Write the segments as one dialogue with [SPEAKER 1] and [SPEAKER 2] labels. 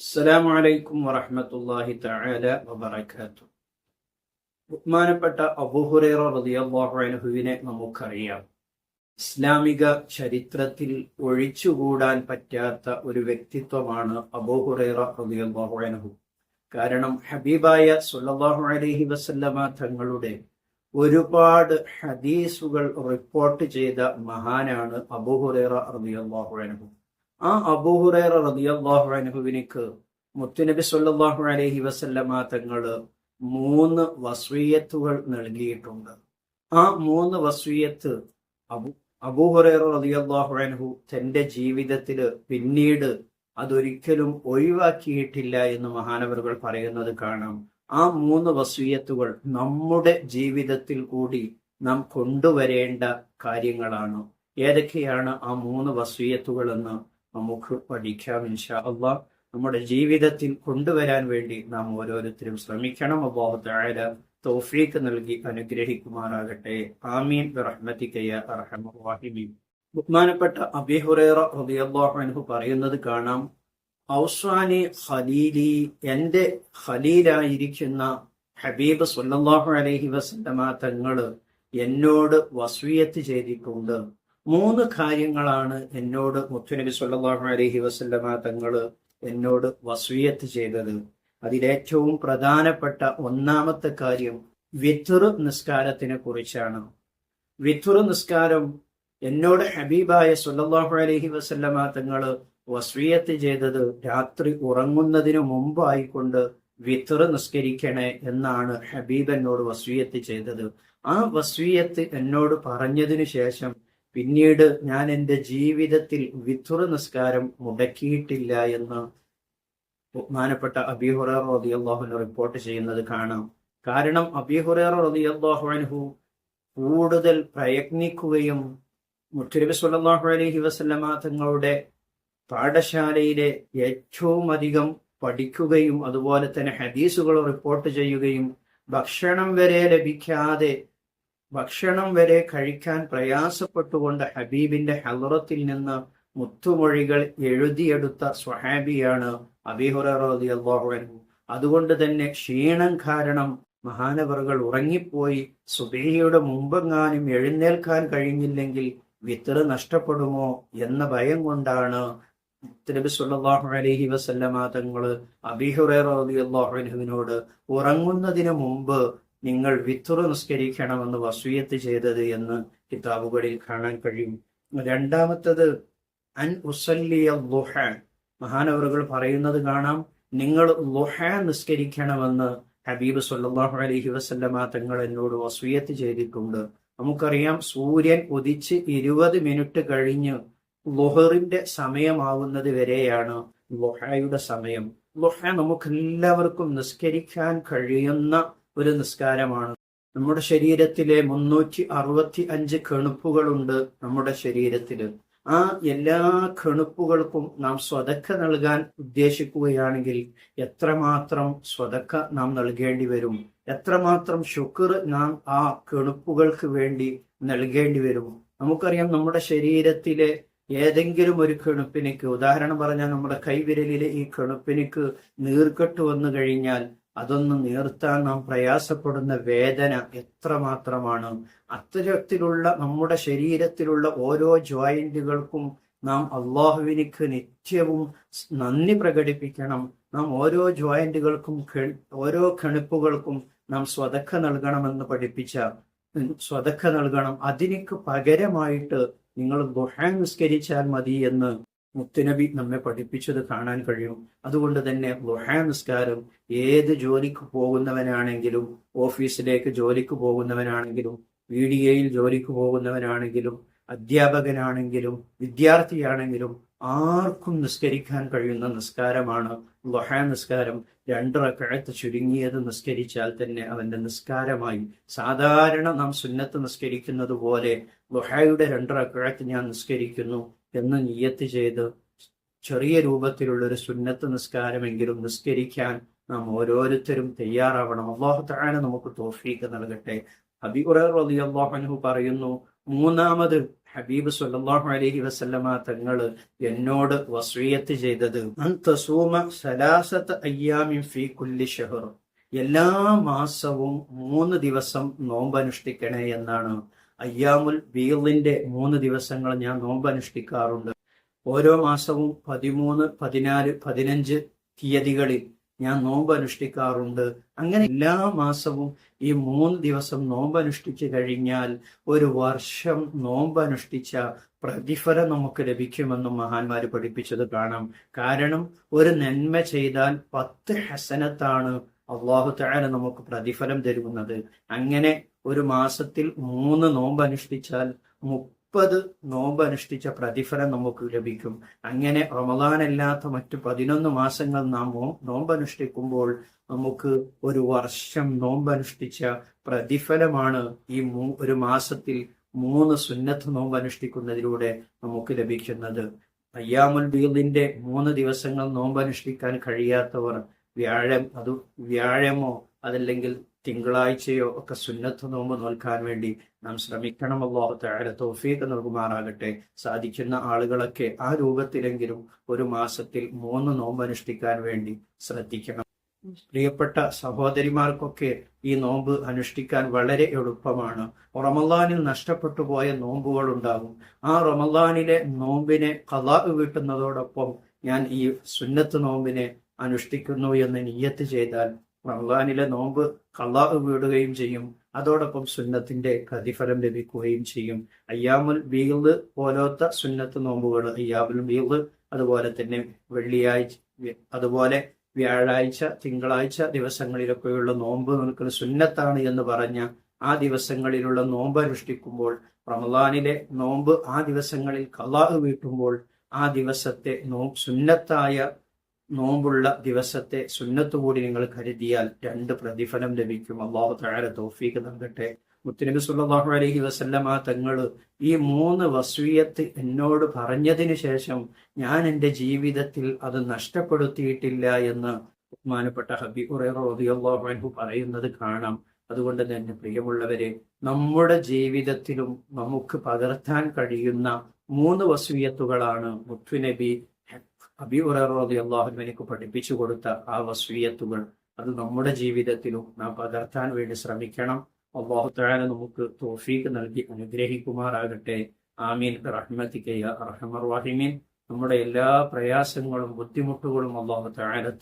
[SPEAKER 1] അസ്സലാമു അലൈക്കും വറഹ്മത്തുള്ളാഹി തആല വബറകാത്തു ബഹുമാനപ്പെട്ട അബൂഹുറൈറ റളിയല്ലാഹു അൻഹുവിനെ നമുക്കറിയാം. ഇസ്ലാമിക ചരിത്രത്തിൽ ഒഴിച്ചുകൂടാൻ പറ്റാത്ത ഒരു വ്യക്തിത്വമാണ് അബൂഹുറൈറ റളിയല്ലാഹു അൻഹു. കാരണം ഹബീബായ സല്ലല്ലാഹു അലൈഹി വസല്ലമ തങ്ങളുടെ ഒരുപാട് ഹദീസുകൾ റിപ്പോർട്ട് ചെയ്ത മഹാനാണ് അബൂഹുറൈറ റളിയല്ലാഹു അൻഹു. ആ അബൂഹുറൈറ റളിയല്ലാഹു അൻഹുവിനിക്ക് മുത്തുനബി സല്ലാഹു അലഹി വസല്ലമ തങ്ങൾ മൂന്ന് വസ്വീയത്തുകൾ നൽകിയിട്ടുണ്ട്. ആ മൂന്ന് വസ്വീയത്ത് അബു അബൂഹുറൈറ അൻഹു തന്റെ ജീവിതത്തിൽ പിന്നീട് അതൊരിക്കലും ഒഴിവാക്കിയിട്ടില്ല എന്ന് മഹാനവറുകൾ പറയുന്നത് കാണാം. ആ മൂന്ന് വസ്വീയത്തുകൾ നമ്മുടെ ജീവിതത്തിൽ കൂടി നാം കൊണ്ടുവരേണ്ട കാര്യങ്ങളാണ്. ഏതൊക്കെയാണ് ആ മൂന്ന് വസ്വീയത്തുകൾ എന്ന് നമുക്ക് പഠിക്കാം ഇൻഷാ അള്ളാ നമ്മുടെ ജീവിതത്തിൽ കൊണ്ടുവരാൻ വേണ്ടി നാം ഓരോരുത്തരും ശ്രമിക്കണം. അള്ളാഹു താഴെ തൗഫീഖ് നൽകി അനുഗ്രഹിക്കുമാറാകട്ടെ. ആമീൻ. ബഹുമാനപ്പെട്ട അബിഹുറേറ പറയുന്നത് കാണാം. ഔസ്വാനി ഖലീലി എന്റെ ഖലീലായിരിക്കുന്ന ഹബീബ് സുല്ലാഹു അലഹി വസല്ലമ തങ്ങൾ എന്നോട് വസ്വിയത്ത് ചെയ്തിട്ടുണ്ട്. മൂന്ന് കാര്യങ്ങളാണ് എന്നോട് മുത്തുനബി സല്ലാഹു അലഹി വസല്ലമ തങ്ങൾ എന്നോട് വസ്വിയത്ത് ചെയ്തത്. അതിലേറ്റവും പ്രധാനപ്പെട്ട ഒന്നാമത്തെ കാര്യം വിത്തുറു നിസ്കാരത്തിനെ കുറിച്ചാണ്. വിത്തുറു നിസ്കാരം എന്നോട് ഹബീബായ സുല്ലാഹു അലഹി വസല്ലമ തങ്ങൾ വസ്വിയത്ത് ചെയ്തത് രാത്രി ഉറങ്ങുന്നതിനു മുമ്പായിക്കൊണ്ട് വിത്തുർ നിസ്കരിക്കണേ എന്നാണ് ഹബീബ് എന്നോട് വസ്വിയത്ത് ചെയ്തത്. ആ വസ്വിയത്ത് എന്നോട് പറഞ്ഞതിനു ശേഷം പിന്നീട് ഞാൻ എന്റെ ജീവിതത്തിൽ വിധുറ നിസ്കാരം മുടക്കിയിട്ടില്ല എന്ന് ബഹുമാനപ്പെട്ട അബിഹുറ റതി അള്ളാഹുവിന് റിപ്പോർട്ട് ചെയ്യുന്നത് കാണാം. കാരണം അബിഹുറർ റതി അൻഹു കൂടുതൽ പ്രയത്നിക്കുകയും മുത്തുനബി സല്ലല്ലാഹു അലഹി വസല്ലമ തങ്ങളുടെ പാഠശാലയിലെ ഏറ്റവും അധികം പഠിക്കുകയും അതുപോലെ തന്നെ ഹദീസുകൾ റിപ്പോർട്ട് ചെയ്യുകയും ഭക്ഷണം വരെ ലഭിക്കാതെ ഭക്ഷണം വരെ കഴിക്കാൻ പ്രയാസപ്പെട്ടുകൊണ്ട് ഹബീബിന്റെ ഹലറത്തിൽ നിന്ന് മുത്തുമൊഴികൾ എഴുതിയെടുത്ത സ്വഹാബിയാണ് അബിഹുറു അതുകൊണ്ട് തന്നെ ക്ഷീണം കാരണം മഹാനവറുകൾ ഉറങ്ങിപ്പോയി. സുബേഹിയുടെ മുമ്പെങ്ങാനും എഴുന്നേൽക്കാൻ കഴിഞ്ഞില്ലെങ്കിൽ വിത്ര നഷ്ടപ്പെടുമോ എന്ന ഭയം കൊണ്ടാണ് നബി സുല്ലാഹു അലഹി വസല്ലമ തങ്ങൾ അള്ളാഹുവിനോട് ഉറങ്ങുന്നതിന് മുമ്പ് നിങ്ങൾ വിത്തുറ നിസ്കരിക്കണമെന്ന് വസൂയത്ത് ചെയ്തത് എന്ന് കിതാബുകളിൽ കാണാൻ കഴിയും. രണ്ടാമത്തത് അൻ ഉസല്ലിയ ലുഹ. മഹാനവറുകൾ പറയുന്നത് കാണാം നിങ്ങൾ ലുഹ നിസ്കരിക്കണമെന്ന് ഹബീബ് സല്ലാഹു അലഹി വസല്ലമ തങ്ങൾ എന്നോട് വസൂയത്ത് ചെയ്തിട്ടുണ്ട്. നമുക്കറിയാം സൂര്യൻ ഉദിച്ച് ഇരുപത് മിനിറ്റ് കഴിഞ്ഞ് ലുഹറിന്റെ സമയമാവുന്നത് വരെയാണ് ലുഹയുടെ സമയം. ലുഹ നമുക്കെല്ലാവർക്കും നിസ്കരിക്കാൻ കഴിയുന്ന ഒരു നിസ്കാരമാണ്. നമ്മുടെ ശരീരത്തിലെ മുന്നൂറ്റി അറുപത്തി അഞ്ച് കെണുപ്പുകളുണ്ട് നമ്മുടെ ശരീരത്തിൽ ആ എല്ലാ കെണുപ്പുകൾക്കും നാം സ്വതക്ക നൽകാൻ ഉദ്ദേശിക്കുകയാണെങ്കിൽ എത്രമാത്രം സ്വതക്ക നാം നൽകേണ്ടി വരും? എത്രമാത്രം ശുക്ർ നാം ആ കെണുപ്പുകൾക്ക് വേണ്ടി നൽകേണ്ടി വരും? നമുക്കറിയാം നമ്മുടെ ശരീരത്തിലെ ഏതെങ്കിലും ഒരു കെണുപ്പിനിക്ക് ഉദാഹരണം പറഞ്ഞാൽ നമ്മുടെ കൈവിരലിലെ ഈ കെണുപ്പിനിക്ക് നീർക്കെട്ട് വന്നു കഴിഞ്ഞാൽ അതൊന്ന് നിർത്താൻ നാം പ്രയാസപ്പെടുന്ന വേദന എത്രമാത്രമാണ്. അത്തരത്തിലുള്ള നമ്മുടെ ശരീരത്തിലുള്ള ഓരോ ജോയിന്റുകൾക്കും നാം അള്ളാഹുവിനിക്ക് നിത്യവും നന്ദി പ്രകടിപ്പിക്കണം. നാം ഓരോ ജോയിന്റുകൾക്കും ഓരോ കണിപ്പുകൾക്കും നാം സ്വതക്ക നൽകണമെന്ന് പഠിപ്പിച്ച സ്വതക്ക നൽകണം. അതിനിക്ക് പകരമായിട്ട് നിങ്ങൾ ദുഹ നിസ്കരിച്ചാൽ മതി എന്ന് മുത്തുനബി നമ്മെ പഠിപ്പിച്ചത് കാണാൻ കഴിയും. അതുകൊണ്ട് തന്നെ ലുഹാ നിസ്കാരം ഏത് ജോലിക്ക് പോകുന്നവനാണെങ്കിലും ഓഫീസിലേക്ക് ജോലിക്ക് പോകുന്നവനാണെങ്കിലും വി ഡി എയിൽ ജോലിക്ക് പോകുന്നവനാണെങ്കിലും അധ്യാപകനാണെങ്കിലും വിദ്യാർത്ഥിയാണെങ്കിലും ആർക്കും നിസ്കരിക്കാൻ കഴിയുന്ന നിസ്കാരമാണ് ലുഹ നിസ്കാരം. രണ്ടറക്കഴത്ത് ചുരുങ്ങിയത് നിസ്കരിച്ചാൽ തന്നെ അവന്റെ നിസ്കാരമായി. സാധാരണ നാം സുന്നത്ത് നിസ്കരിക്കുന്നത് പോലെ ലുഹയുടെ രണ്ടറക്കഴത്ത് ഞാൻ നിസ്കരിക്കുന്നു. എന്ന് നീയത്ത് ചെയ്ത് ചെറിയ രൂപത്തിലുള്ള ഒരു സുന്നത്ത് നിസ്കാരമെങ്കിലും നിസ്കരിക്കാൻ നാം ഓരോരുത്തരും തയ്യാറാവണം. അള്ളാഹു താഴെ നമുക്ക് തോഫീക്ക് നൽകട്ടെ. ഹബിഉറഹു പറയുന്നു മൂന്നാമത് ഹബീബ് സല്ലല്ലാഹു അലഹി വസല്ലമ തങ്ങൾ എന്നോട് വസ്വീയത്ത് ചെയ്തത് എല്ലാ മാസവും മൂന്ന് ദിവസം നോമ്പനുഷ്ഠിക്കണേ എന്നാണ്. അയ്യാമുൽ ബീറിന്റെ മൂന്ന് ദിവസങ്ങൾ ഞാൻ നോമ്പ് അനുഷ്ഠിക്കാറുണ്ട്. ഓരോ മാസവും പതിമൂന്ന് പതിനാല് പതിനഞ്ച് തീയതികളിൽ ഞാൻ നോമ്പ് അനുഷ്ഠിക്കാറുണ്ട്. അങ്ങനെ എല്ലാ മാസവും ഈ മൂന്ന് ദിവസം നോമ്പ് അനുഷ്ഠിച്ചു കഴിഞ്ഞാൽ ഒരു വർഷം നോമ്പ് അനുഷ്ഠിച്ച പ്രതിഫലം നമുക്ക് ലഭിക്കുമെന്നും മഹാന്മാര് പഠിപ്പിച്ചത് കാണാം. കാരണം ഒരു നന്മ ചെയ്താൽ പത്ത് ഹസനത്താണ് അള്ളാഹു താര നമുക്ക് പ്രതിഫലം തരുന്നത്. അങ്ങനെ ഒരു മാസത്തിൽ മൂന്ന് നോമ്പ് അനുഷ്ഠിച്ചാൽ മുപ്പത് നോമ്പ് അനുഷ്ഠിച്ച പ്രതിഫലം നമുക്ക് ലഭിക്കും. അങ്ങനെ റമദാനല്ലാത്ത മറ്റ് പതിനൊന്ന് മാസങ്ങൾ നാം നോമ്പ് അനുഷ്ഠിക്കുമ്പോൾ നമുക്ക് ഒരു വർഷം നോമ്പ് അനുഷ്ഠിച്ച പ്രതിഫലമാണ് ഈ ഒരു മാസത്തിൽ മൂന്ന് സുന്നത്ത് നോമ്പ് അനുഷ്ഠിക്കുന്നതിലൂടെ നമുക്ക് ലഭിക്കുന്നത്. അയ്യാമുൽ ബീദിന്റെ മൂന്ന് ദിവസങ്ങൾ നോമ്പ് അനുഷ്ഠിക്കാൻ കഴിയാത്തവർ വ്യാഴം അത് വ്യാഴമോ അതല്ലെങ്കിൽ തിങ്കളാഴ്ചയോ ഒക്കെ സുന്നത്ത് നോമ്പ് നോൽക്കാൻ വേണ്ടി നാം ശ്രമിക്കണം. അള്ളാഹു താഴെ തോഫീക്ക് നൽകുമാറാകട്ടെ. സാധിക്കുന്ന ആളുകളൊക്കെ ആ രൂപത്തിലെങ്കിലും ഒരു മാസത്തിൽ മൂന്ന് നോമ്പ് അനുഷ്ഠിക്കാൻ വേണ്ടി ശ്രദ്ധിക്കണം. പ്രിയപ്പെട്ട സഹോദരിമാർക്കൊക്കെ ഈ നോമ്പ് അനുഷ്ഠിക്കാൻ വളരെ എളുപ്പമാണ്. റമദാനിൽ നഷ്ടപ്പെട്ടു പോയ നോമ്പുകൾ ഉണ്ടാകും. ആ റമദാനിലെ നോമ്പിനെ കലാ വീട്ടുന്നതോടൊപ്പം ഞാൻ ഈ സുന്നത്ത് നോമ്പിനെ അനുഷ്ഠിക്കുന്നു എന്ന് നിയ്യത്ത് ചെയ്താൽ റമദാനിലെ നോമ്പ് കള്ളാഹ് വീടുകയും ചെയ്യും. അതോടൊപ്പം സുന്നത്തിന്റെ പ്രതിഫലം ലഭിക്കുകയും ചെയ്യും. അയ്യാമുൽ ബീഗ് പോലത്തെ സുന്നത്ത് നോമ്പുകൾ അയ്യാമുൽ ബീഗ് അതുപോലെ തന്നെ വെള്ളിയാഴ്ച അതുപോലെ വ്യാഴാഴ്ച തിങ്കളാഴ്ച ദിവസങ്ങളിലൊക്കെയുള്ള നോമ്പ് നിൽക്കുന്ന സുന്നത്താണ് എന്ന് പറഞ്ഞ ആ ദിവസങ്ങളിലുള്ള നോമ്പ് അനുഷ്ഠിക്കുമ്പോൾ റമദാനിലെ നോമ്പ് ആ ദിവസങ്ങളിൽ കള്ളാഹ് വീട്ടുമ്പോൾ ആ ദിവസത്തെ നോ സുന്നത്തായ നോമ്പുള്ള ദിവസത്തെ സുന്നത്ത് കൂടി നിങ്ങൾ കരുതിയാൽ രണ്ട് പ്രതിഫലം ലഭിക്കും. അള്ളാഹു താര തോഫീക്ക് നൽകട്ടെ. മുത്തനബി സുല്ലാഹു അലഹി വസല്ലമ തങ്ങൾ ഈ മൂന്ന് വസ്വീയത്ത് എന്നോട് പറഞ്ഞതിന് ശേഷം ഞാൻ എന്റെ ജീവിതത്തിൽ അത് നഷ്ടപ്പെടുത്തിയിട്ടില്ല എന്ന് ബഹുമാനപ്പെട്ട ഹബി ഉറേറിയാഹു പറയുന്നത് കാണാം. അതുകൊണ്ട് തന്നെ പ്രിയമുള്ളവരെ നമ്മുടെ ജീവിതത്തിലും നമുക്ക് പകർത്താൻ കഴിയുന്ന മൂന്ന് വസ്വീയത്തുകളാണ് മുത്തുനബി അബി ഉററോദി എനിക്ക് പഠിപ്പിച്ചു കൊടുത്ത ആ വസ്വീയത്തുകൾ അത് നമ്മുടെ ജീവിതത്തിലും നാം പകർത്താൻ വേണ്ടി ശ്രമിക്കണം. അള്ളാഹുത്താല നമുക്ക് തോഫീക്ക് നൽകി അനുഗ്രഹിക്കുമാറാകട്ടെ. ആമീൻ. റഹ്മത്തിക്കയ്യ റഹ്മർവാഹിമീൻ നമ്മുടെ എല്ലാ പ്രയാസങ്ങളും ബുദ്ധിമുട്ടുകളും അള്ളാഹു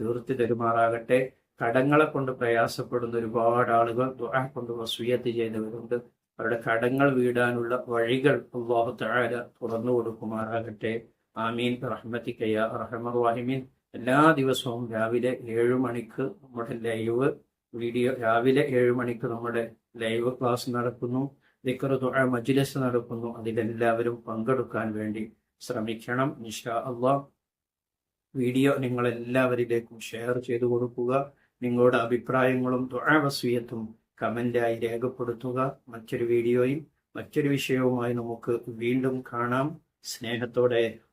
[SPEAKER 1] തീർത്തി തരുമാറാകട്ടെ. കടങ്ങളെ കൊണ്ട് പ്രയാസപ്പെടുന്ന ഒരുപാട് ആളുകൾ ദുആ കൊണ്ട് വസൂയത്ത് ചെയ്തവരുണ്ട്. അവരുടെ കടങ്ങൾ വീടാനുള്ള വഴികൾ അള്ളാഹു താഴെ തുറന്നു കൊടുക്കുമാറാകട്ടെ. ആമീൻ. റഹ്മത്തിക്കയ്യ റഹ്മർ വാഹിമീൻ എല്ലാ ദിവസവും രാവിലെ ഏഴ് മണിക്ക് നമ്മുടെ ലൈവ് വീഡിയോ രാവിലെ ഏഴ് മണിക്ക് നമ്മുടെ ലൈവ് ക്ലാസ് നടക്കുന്നു. ദിക്കറു മജ്ലസ് നടക്കുന്നു. അതിലെല്ലാവരും പങ്കെടുക്കാൻ വേണ്ടി ശ്രമിക്കണം. നിഷാ അള്ളാഹ് വീഡിയോ നിങ്ങൾ എല്ലാവരിലേക്കും ഷെയർ ചെയ്തു കൊടുക്കുക. നിങ്ങളുടെ അഭിപ്രായങ്ങളും തുഴവസ്വീയത്തും കമന്റായി രേഖപ്പെടുത്തുക. മറ്റൊരു വീഡിയോയും മറ്റൊരു വിഷയവുമായി നമുക്ക് വീണ്ടും കാണാം. സ്നേഹത്തോടെ